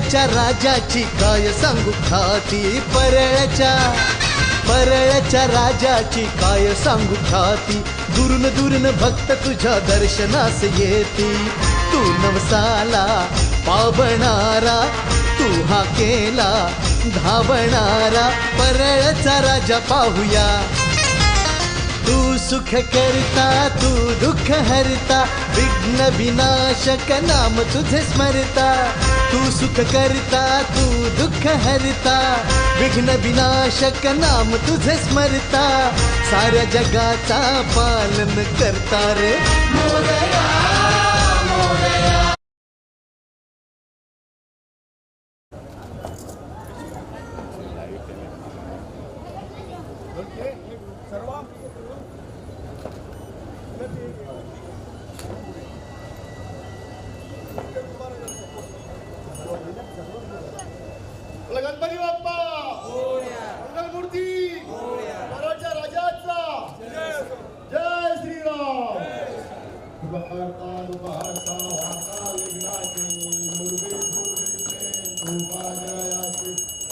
परळच्या राजाची काय सांगू खाती? परळच्या परळच्या राजाची काय सांगू खाती? दुरून दुरून भक्त तुझ्या दर्शनास येती. तू नवसाला पावणारा तू हा केला धावणारा परळचा राजा पाहूया. तू सुख करता तू दुःख हरता विघ्न विनाशक नाम तुझे स्मरता. तू सुख करता तू दुःख हरता विघ्न विनाशक नाम तुझे स्मरता साऱ्या जगाचा पालन करता रे. मोरया,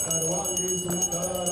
सर्वांगी सुंदर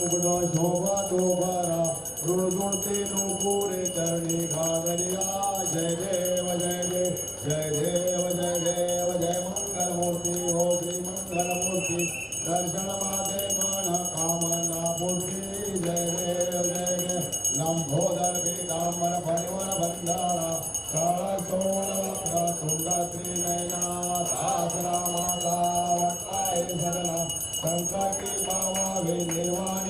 ललित मुकुट शोभा तोबारा रुजुळते नुपुरे चरणी घागरिया जय देव जय देव जय देव जय देव जय मंगलमूर्ती हो श्री मंगलमूर्ती दर्शन माते मन कामना मूर्ती जय देव जय देव लंबोदर पीतांबर फणिवर बंधारा काळ सोळा तुंडात्री नयना सासरा माता वटाय सदना संकटी पावावे निर्वाणी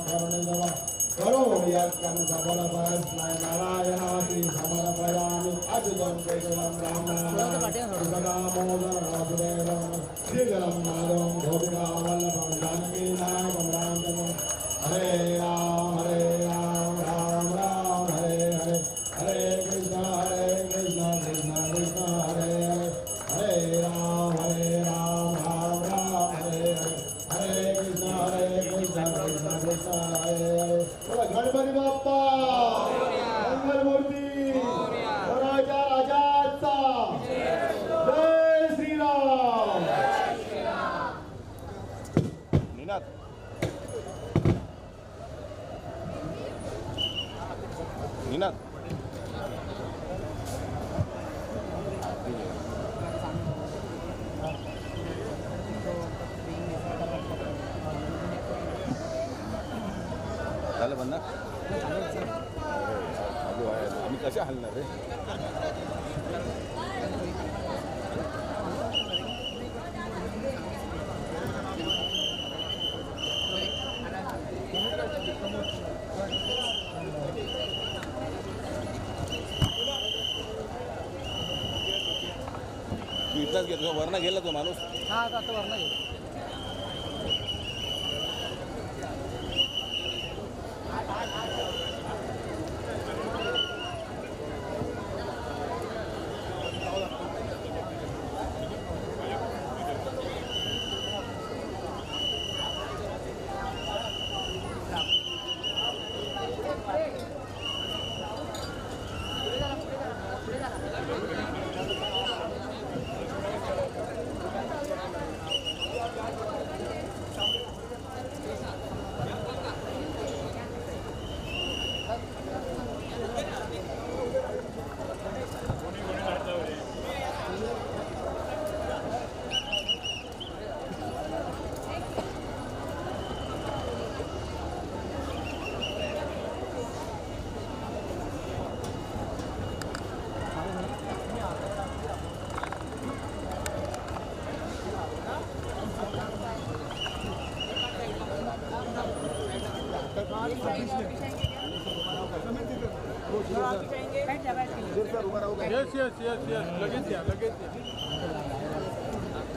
करोमि यत्कं सफलपरस्मै नारायणाति समर्पयामि अच्युतं केशवं रामनारायणं सुखदामोदरं वासुदेवं श्रीधरं माधवं गोपिका झालं बंद आम्ही कसे हलणार रे? तू इथलाच घेतो वरना गेला तो माणूस? हा आता आता वरनं घे.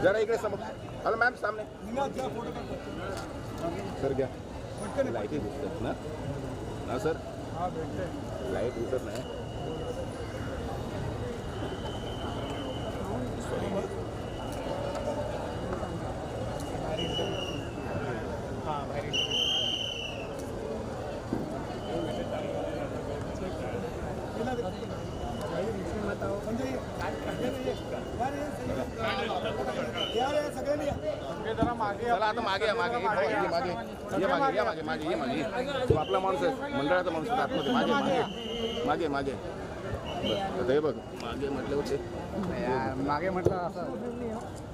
जरा इकडे समोर. हॅलो मॅम सामने. सर, घ्या. लाईटी दिसतात ना? ना सर. लाईट दिसत नाही. आता हो, मागे मागे. मागे ये, मागे या मागे मागे ये मागे. तू आपला माणूस आहे. मंडळाचा माणूस आहे. आतमध्ये. मागे मागे. मागे मागे. आता हे बघ. मागे म्हटलं होते मागे म्हटलं असं.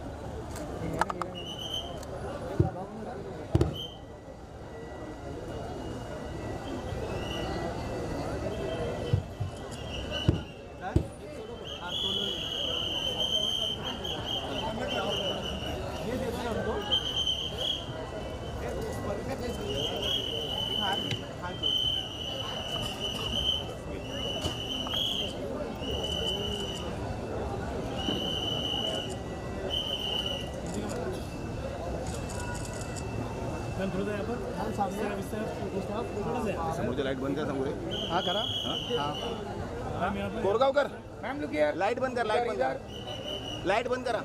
समोरची लाइट बंद करा समोर. हा करा. कोरगावकर. लाइट बंद कर लाइट बंद कर. लाइट बंद करा.